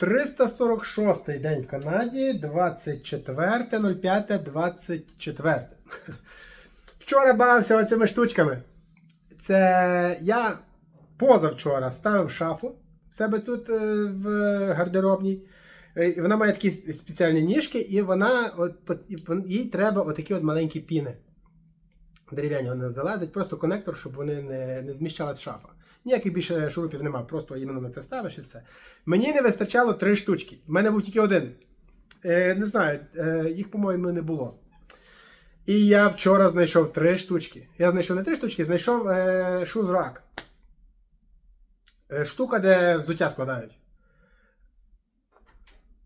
346 день в Канаді, 24.05.24. Вчора бавився оцими штучками. Це я позавчора ставив шафу в себе тут е, в гардеробній. Е, Вона має такі спеціальні ніжки, і вона от, їй треба отакі от маленькі піни. Дерев'яні вони залазять, просто конектор, щоб вони не, не зміщалась шафа. Ніяких більше шурупів немає, просто іменно на це ставиш і все. Мені не вистачало три штучки. У мене був тільки один. Е, не знаю, е, їх, по-моєму, не було. І я вчора знайшов три штучки. Я знайшов не три штучки, знайшов е, шузрак. Е, штука, де взуття складають.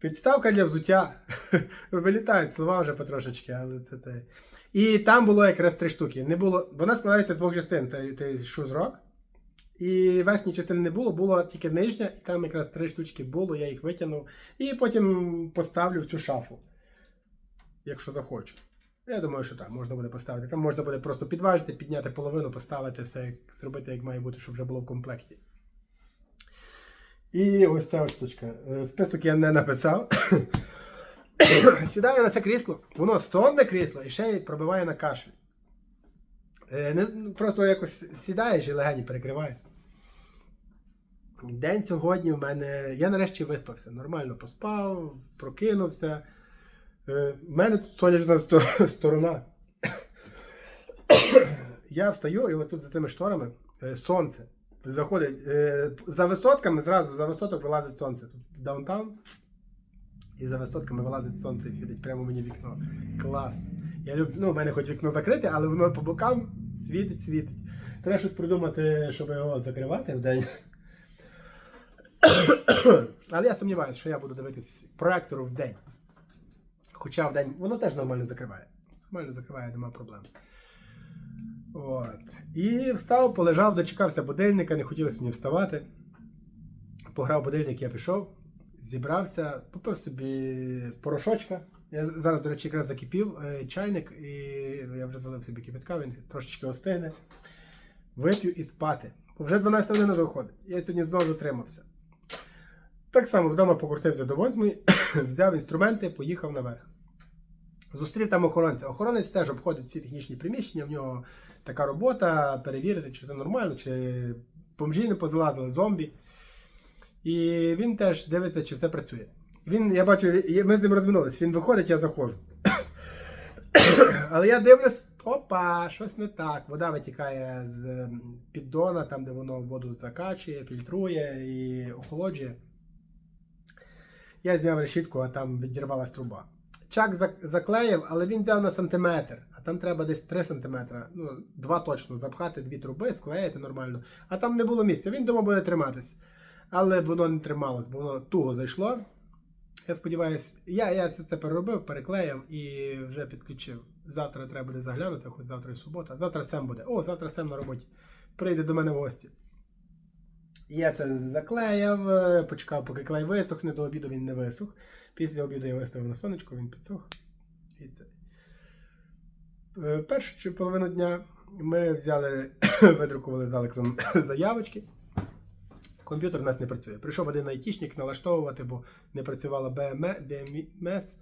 Підставка для взуття. Вилітають слова вже потрошечки, але це те. І там було якраз три штуки. Не було... Вона складається з двох частин. Той шузрок. І верхньої частини не було, було тільки нижня, і там якраз три штучки було, я їх витягнув. І потім поставлю в цю шафу. Якщо захочу. Я думаю, що так, можна буде поставити. Там можна буде просто підважити, підняти половину, поставити все, зробити, як має бути, щоб вже було в комплекті. І ось ця штучка. Е, Список я не написав. Сідаю на це крісло, воно сонне крісло і ще пробиває на кашель. Ну, просто якось сідаєш і легені перекриває. День сьогодні в мене. Я нарешті виспався. Нормально поспав, прокинувся. Е, В мене тут сонячна сторона. Я встаю, і отут за тими шторами е, сонце. Заходить е, за висотками, зразу за висоток вилазить сонце. Тут даунтаун. І за висотками вилазить сонце і світить прямо мені вікно. Клас. Я люблю, ну, в мене хоч вікно закрите, але воно по бокам світить, світить. Треба щось придумати, щоб його закривати в день. Але я сумніваюся, що я буду дивитися проектору в день. Хоча в день воно теж нормально закриває. Нормально закриває, нема проблем. От. І встав, полежав, дочекався будильника, не хотілося мені вставати. Пограв будильник, я пішов, зібрався, попив собі порошочка. Я зараз, до речі, якраз закипів е, чайник, і я вже залив собі кипятка, він трошечки остигне. Вип'ю і спати. Вже 12 година доходить. Я сьогодні знову затримався. Так само вдома покрутився до 8, взяв інструменти, поїхав наверх. Зустрів там охоронця. Охоронець теж обходить всі технічні приміщення, в нього така робота, перевірити, чи все нормально, чи бомжі не позалазили, зомбі. І він теж дивиться, чи все працює. Він, я бачу, ми з ним розвинулись. Він виходить, я заходжу. Але я дивлюсь, опа, щось не так. Вода витікає з ем, піддона, там, де воно воду закачує, фільтрує і охолоджує. Я зняв решітку, а там відірвалась труба. Чак заклеїв, але він взяв на сантиметр, а там треба десь 3 сантиметри, ну, два точно, запхати дві труби, склеїти нормально. А там не було місця. Він думав, буде триматись. Але воно не трималось, бо воно туго зайшло. Я сподіваюся, я, я все це переробив, переклеїв і вже підключив. Завтра треба буде заглянути, хоч завтра і субота. Завтра Сем буде. О, завтра Сем на роботі. Прийде до мене в гості. Я це заклеїв, е, почекав, поки клей висохне, до обіду він не висох. Після обіду я виставив на сонечко, він підсох. І це. Е, Першу половину дня ми взяли, видрукували з Алексом заявочки. Комп'ютер у нас не працює. Прийшов один айтішник налаштовувати, бо не працювала BMS.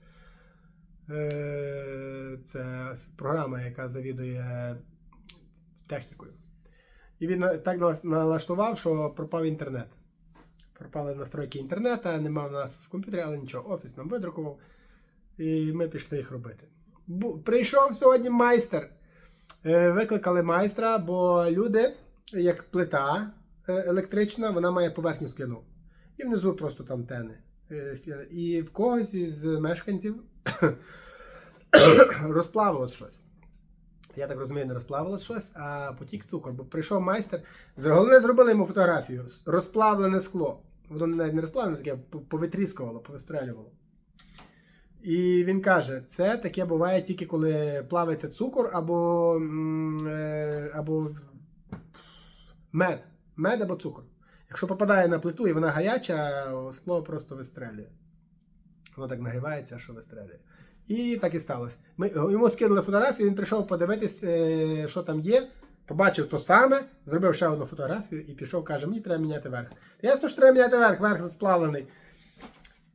Е, Це програма, яка завідує технікою. І він так налаштував, що пропав інтернет. Пропали настройки інтернету, нема в нас в комп'ютері, але нічого, офіс нам видрукував. І ми пішли їх робити. Бу- Прийшов сьогодні майстер. Е, Викликали майстра, бо люди, як плита е, електрична, вона має поверхню скляну. І внизу просто там тене. е. І в когось із мешканців розплавилось щось. Я так розумію, не розплавилось щось, а потік цукор. Бо прийшов майстер. Головне зробили йому фотографію. Розплавлене скло. Воно навіть не розплавлене, таке повитріскувало, повистрелювало. І він каже: це таке буває тільки коли плавиться цукор або, е, або мед. Мед або цукор. Якщо попадає на плиту і вона гаряча, скло просто вистрелює. Воно так нагрівається, що вистрелює. І так і сталося. Ми йому скинули фотографію, він прийшов подивитись, е, що там є. Побачив то саме, зробив ще одну фотографію і пішов, каже, мені треба міняти верх. Ясно, що треба міняти верх, верх розплавлений.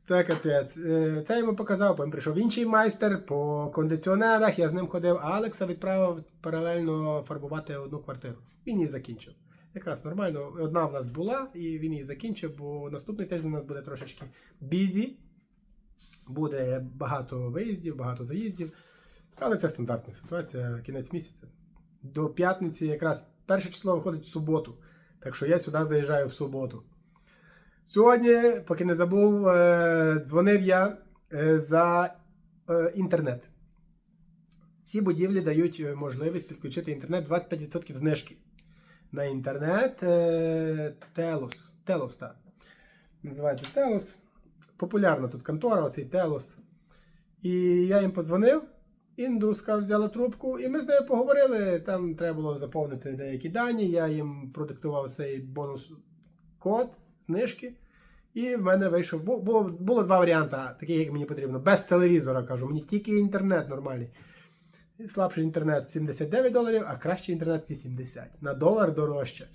Це капець. Е, Це йому показав, потім прийшов інший майстер по кондиціонерах, я з ним ходив, а Алекса відправив паралельно фарбувати одну квартиру. Він її закінчив. Якраз нормально. Одна в нас була, і він її закінчив, бо наступний тиждень у нас буде трошечки бізі. Буде багато виїздів, багато заїздів. Але це стандартна ситуація, кінець місяця. До п'ятниці якраз перше число виходить в суботу. Так що я сюди заїжджаю в суботу. Сьогодні, поки не забув, е, дзвонив я е, за е, інтернет. Ці будівлі дають можливість підключити інтернет 25% знижки. На інтернет Телос. Телос, так. Називається Телос. Популярна тут контора, оцей Телос. І я їм подзвонив. Індуска взяла трубку, і ми з нею поговорили. Там треба було заповнити деякі дані. Я їм продиктував цей бонус код, знижки. І в мене вийшов. бу- Було, було два варіанти, такі, як мені потрібно. Без телевізора кажу, мені тільки інтернет нормальний. Слабший інтернет 79 доларів, а кращий інтернет 80. На долар дорожче.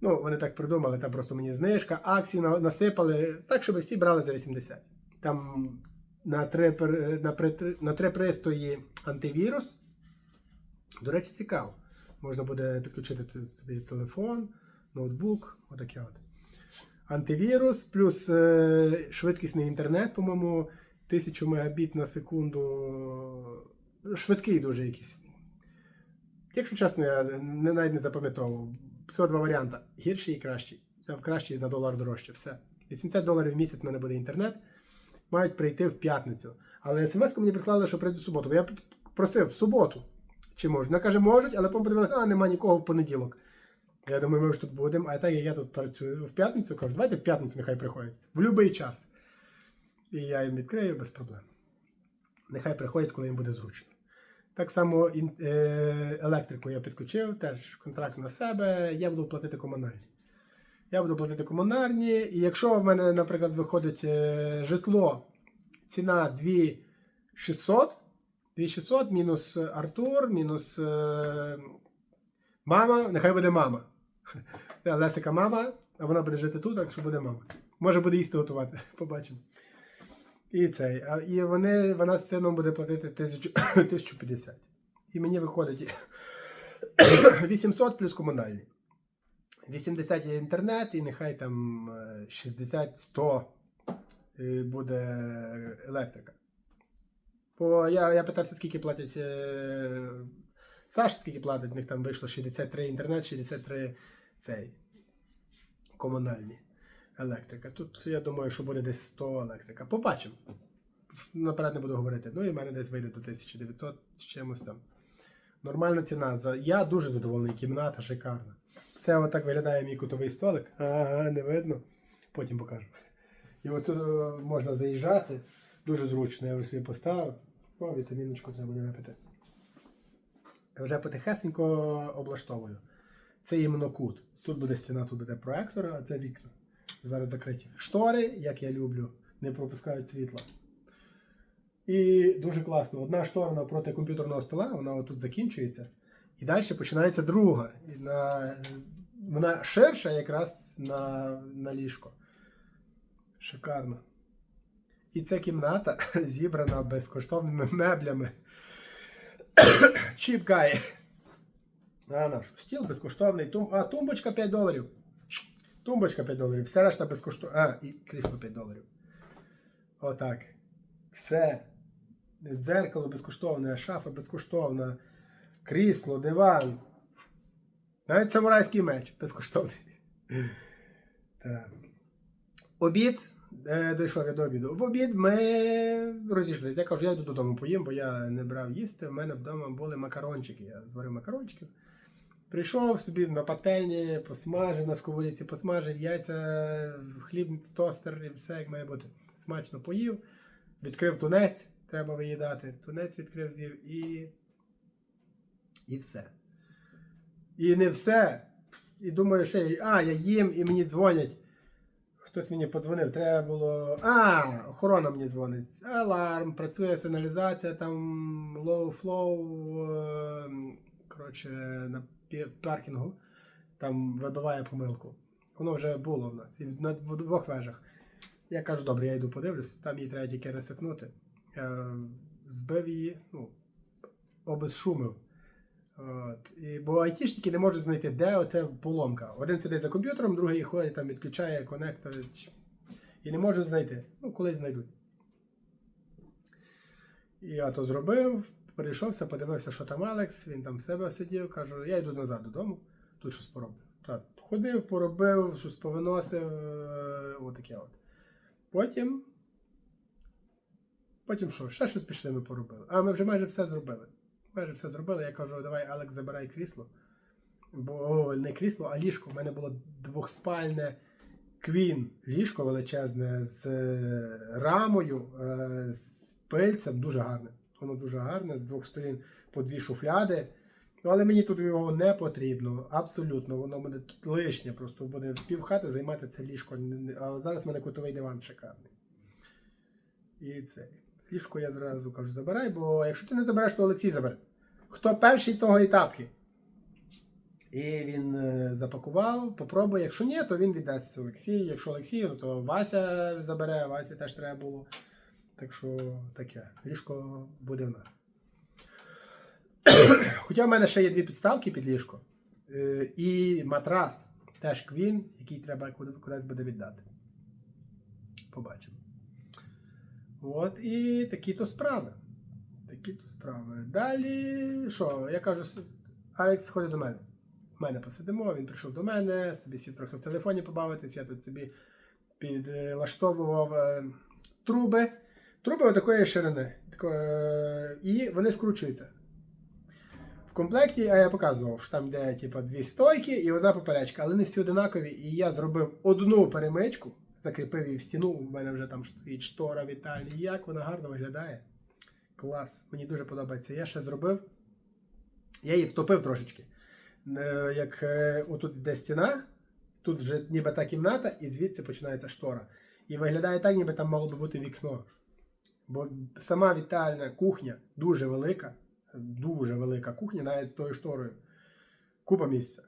Ну, вони так придумали, там просто мені знижка, акції насипали, так, щоб всі брали за 80. Там на три, на, на три пристрої антивірус. До речі, цікаво. Можна буде підключити собі телефон, ноутбук, отаке от. Антивірус, плюс е, швидкісний інтернет, по-моєму, 1000 мегабіт на секунду. Швидкий дуже якийсь. Якщо чесно, я не, навіть не запам'ятовував. Всього два варіанти. Гірший і кращий. Це кращий на долар дорожче. Все. 80 доларів в місяць в мене буде інтернет. Мають прийти в п'ятницю. Але смс-ку мені прислали, що прийду в суботу. Бо я просив в суботу. Чи можуть? Вона каже, можуть, але потім подивилася, а нема нікого в понеділок. Я думаю, ми ж тут будемо. А так як я тут працюю в п'ятницю, кажу, давайте в п'ятницю нехай приходять. В будь-який час. І я їм відкрию без проблем. Нехай приходять, коли їм буде зручно. Так само е, електрику я підключив, теж контракт на себе, я буду платити комунальні. Я буду платити комунальні, і якщо в мене, наприклад, виходить е, житло, ціна 2600, 2600 мінус Артур, мінус е, мама, нехай буде мама. Лесика мама, а вона буде жити тут, так що буде мама. Може буде їсти готувати, побачимо. І цей. І вони, вона з сином буде платити 1000 1050. І мені виходить 800 плюс комунальні. 80 є інтернет, і нехай там е, 60-100 е, буде електрика. Бо я, я питався, скільки платять. Е, Саш, скільки платить, в них там вийшло 63 інтернет, 63 цей комунальні електрика. Тут я думаю, що буде десь 100 електрика. Побачимо. Наперед не буду говорити. Ну і в мене десь вийде до 1900 з чимось там. Нормальна ціна. Я дуже задоволений, кімната шикарна. Це отак виглядає мій кутовий столик. Ага, не видно. Потім покажу. І оце е, можна заїжджати. Дуже зручно. Я вже собі поставив. О, вітаміночку треба буде випити. Вже потихесенько облаштовую. Це іменно кут. Тут буде стіна, тут буде проектор, а це вікна. Зараз закриті. Штори, як я люблю, не пропускають світла. І дуже класно. Одна штора напроти комп'ютерного стола, вона отут закінчується. І далі починається друга. І на... Вона ширша якраз на, на ліжко. Шикарно. І ця кімната зібрана безкоштовними меблями. Чіп гай. А наш стіл безкоштовний. Тум... А, тумбочка 5 доларів. Тумбочка 5 доларів. Все решта безкоштовно. А, і крісло 5 доларів. Отак. Все. Дзеркало безкоштовне, шафа безкоштовна, крісло, диван. Навіть самурайський меч безкоштовний. Так. Обід. Е, дійшов я до обіду. В обід ми розійшлися. Я кажу, я йду додому поїм, бо я не брав їсти. У мене вдома були макарончики. Я зварив макарончиків. Прийшов собі на пательні, посмажив на сковорідці, посмажив яйця, хліб тостер і все як має бути. Смачно поїв, відкрив тунець, треба виїдати. Тунець відкрив з'їв і. І все. І не все. І думаю, що я, а, я їм і мені дзвонять. Хтось мені подзвонив, треба було. А, охорона мені дзвонить. Аларм, працює сигналізація, там low flow. е, Коротше, паркінгу. Там вибиває помилку. Воно вже було в нас. І на двох вежах. Я кажу, добре, я йду подивлюсь, там її треба тільки ресетнути. Я збив її, ну, обезшумив. От. І, бо айтішники не можуть знайти, де оця поломка. Один сидить за комп'ютером, другий ходить, там відключає конектор. І не можуть знайти. Ну, колись знайдуть. І я то зробив, перейшовся, подивився, що там Алекс, він там в себе сидів, кажу, я йду назад додому, тут щось пороблю. Так, ходив, поробив, щось повиносив, е, отаке от. Потім. Потім що? Ще щось пішли, ми поробили. А ми вже майже все зробили. Майже все зробили. Я кажу, давай, Алекс, забирай крісло. Бо о, не крісло, а ліжко. У мене було двохспальне квін, ліжко величезне з е, рамою, е, з пильцем, дуже гарне. Воно дуже гарне, з двох сторін по дві шуфляди. Ну, але мені тут його не потрібно. Абсолютно. Воно буде тут лишнє, просто буде півхати займати це ліжко. А зараз в мене кутовий диван шикарний. І це. Ліжко я зразу кажу, забирай, бо якщо ти не забереш, то Олексій забере. Хто перший, того і. І він е, запакував, попробує. Якщо ні, то він віддасть Олексію. Якщо Олексію, то Вася забере, Васі теж треба було. Так що таке. Ліжко буде в нас. Хоча в мене ще є дві підставки під ліжко. Е, І матрас. Теж квін, який треба кудись буде віддати. Побачимо. От і такі то справи. Такі то справи. Далі, що, я кажу, Алекс ходить до мене. В мене посидимо, він прийшов до мене, собі сів трохи в телефоні побавитись, я тут собі підлаштовував е, труби. Труби отакої ширини. Е, і вони скручуються. В комплекті, а я показував, що там йде типу, дві стойки і одна поперечка, але не всі одинакові. І я зробив одну перемичку, закріпив її в стіну. У мене вже там стоїть штора вітальні. Як вона гарно виглядає. Клас, мені дуже подобається. Я ще зробив. Я її втопив трошечки. Е, Як е, отут йде стіна, тут вже ніби та кімната, і звідси починається штора. І виглядає так, ніби там мало би бути вікно. Бо сама вітальна кухня дуже велика, дуже велика кухня, навіть з тою шторою. Купа місця.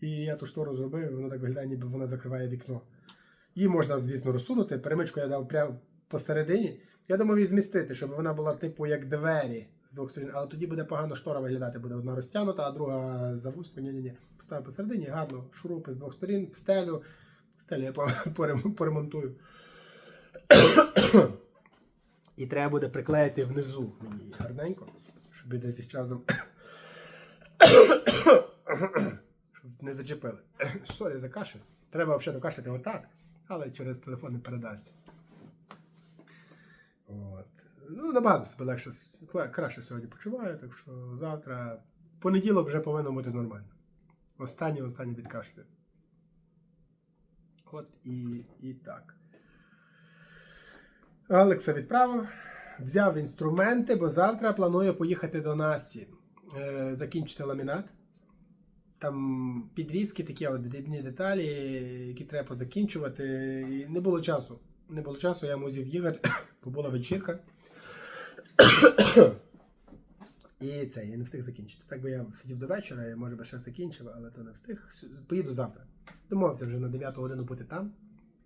І я ту штору зробив, воно так виглядає, ніби вона закриває вікно. Її можна, звісно, розсунути. Перемичку я дав прямо посередині. Я думав її змістити, щоб вона була типу як двері з двох сторін, але тоді буде погано штора виглядати. Буде одна розтягнута, а друга за вузьку. Ні-ні-ні. Поставив посередині, гарно, шурупи з двох сторін, в стелю. Стелю я поремонтую. І треба буде приклеїти внизу мені гарненько, щоб десь із часом. щоб не зачепили. Сорі за кашель. Треба взагалі кашляти отак, але через телефон не передасться. От. Ну, набагато себе легше, краще сьогодні почуваю, так що завтра, в понеділок вже повинно бути нормально. Останнє, останнє відкашлюю. От і, і так. Алекса відправив, взяв інструменти, бо завтра планую поїхати до Насті, е, закінчити ламінат. Там підрізки, такі от дрібні деталі, які треба позакінчувати. І не було часу. Не було часу, я мусив їхати, бо була вечірка. І це, я не встиг закінчити. Так би я сидів до вечора, я може би ще закінчив, але то не встиг. Поїду завтра. Домовився вже на 9 годину бути там,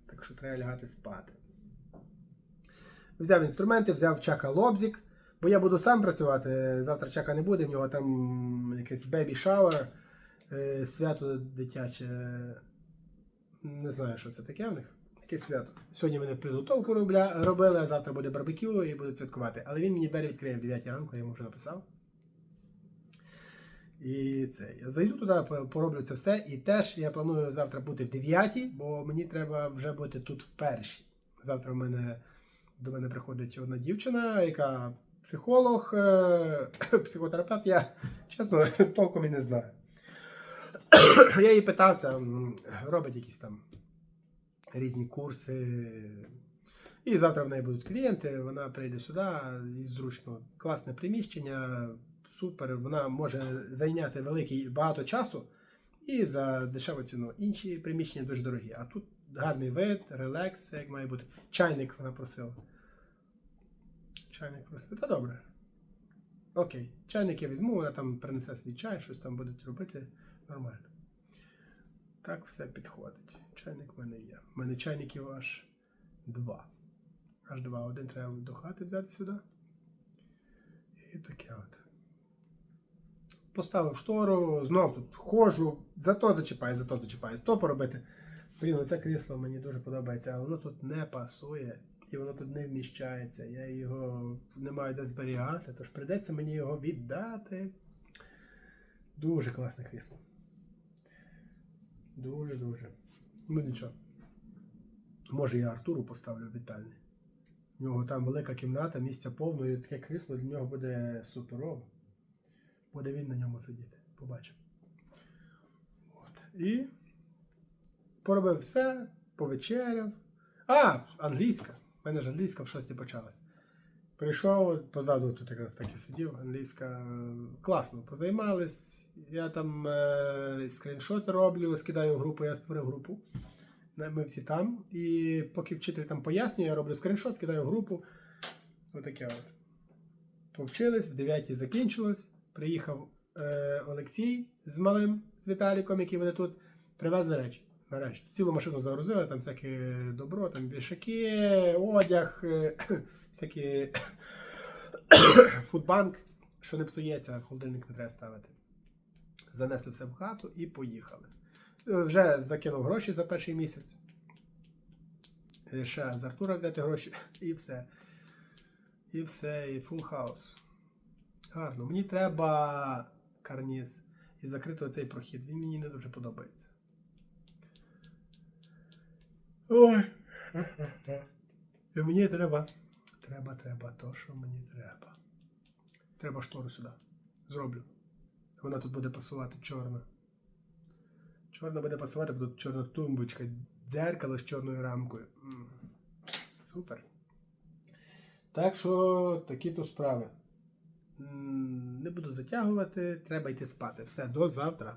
так що треба лягати спати. Взяв інструменти, взяв чака лобзик, бо я буду сам працювати. Завтра чака не буде, в нього там якийсь бебі шауер, е, свято дитяче. Не знаю, що це таке в них. Якесь свято. Сьогодні вони підготовку робили, а завтра буде барбекю і будуть святкувати. Але він мені двері відкриє в 9 ранку, я йому вже написав. І це. Я зайду туди, пороблю це все. І теж я планую завтра бути в 9, бо мені треба вже бути тут в першій. Завтра в мене до мене приходить одна дівчина, яка психолог, е, психотерапевт. Я чесно толком і не знаю. Я її питався, робить якісь там різні курси. І завтра в неї будуть клієнти, вона прийде сюди, зручно, класне приміщення, супер. Вона може зайняти великий багато часу і за дешеву ціну. Інші приміщення дуже дорогі. А тут гарний вид, релекс, все як має бути. Чайник вона просила. Чайник просила. Та добре. Окей, чайник я візьму, вона там принесе свій чай, щось там будуть робити. Нормально. Так все підходить. Чайник в мене є. У мене чайників аж два. Аж два. Один треба до хати взяти сюди. І таке от. Поставив штору, знов тут ходжу, зато зачіпаю, зато зачіпаю. Сто поробити. Блін, оце крісло мені дуже подобається, але воно тут не пасує і воно тут не вміщається. Я його не маю де зберігати, тож прийдеться мені його віддати. Дуже класне крісло. Дуже-дуже. Ну нічого. Може я Артуру поставлю в вітальні. У нього там велика кімната, місця повно, і таке крісло для нього буде суперово. Буде він на ньому сидіти. Побачимо. От. І поробив все, повечеряв. А, англійська. У мене ж англійська в шості почалась. Прийшов, позаду тут якраз так і сидів. Англійська класно позаймались. Я там е, скріншоти роблю, скидаю в групу, я створив групу. Ми всі там. І поки вчитель там пояснює, я роблю скріншот, скидаю в групу. Отаке от. Повчились, в 9 закінчилось. Приїхав е, Олексій з малим, з Віталіком, які вони тут, привезли речі. Нарешті. Цілу машину загрузили, там всяке добро, там вішаки, одяг, всякі фудбанк, що не псується, холодильник не треба ставити. Занесли все в хату і поїхали. Е, Вже закинув гроші за перший місяць. Е, Ще з Артура взяти гроші, і все. І все, і фул хаус. Гарно. Мені треба карніз і закрити цей прохід. Він мені не дуже подобається. Ой. І мені треба. Треба, треба, то, що мені треба. Треба штору сюди. Зроблю. Вона тут буде пасувати чорна. Чорна буде пасувати, бо тут чорна тумбочка, дзеркало з чорною рамкою. Супер. Так що такі то справи. Не буду затягувати, треба йти спати. Все, до завтра.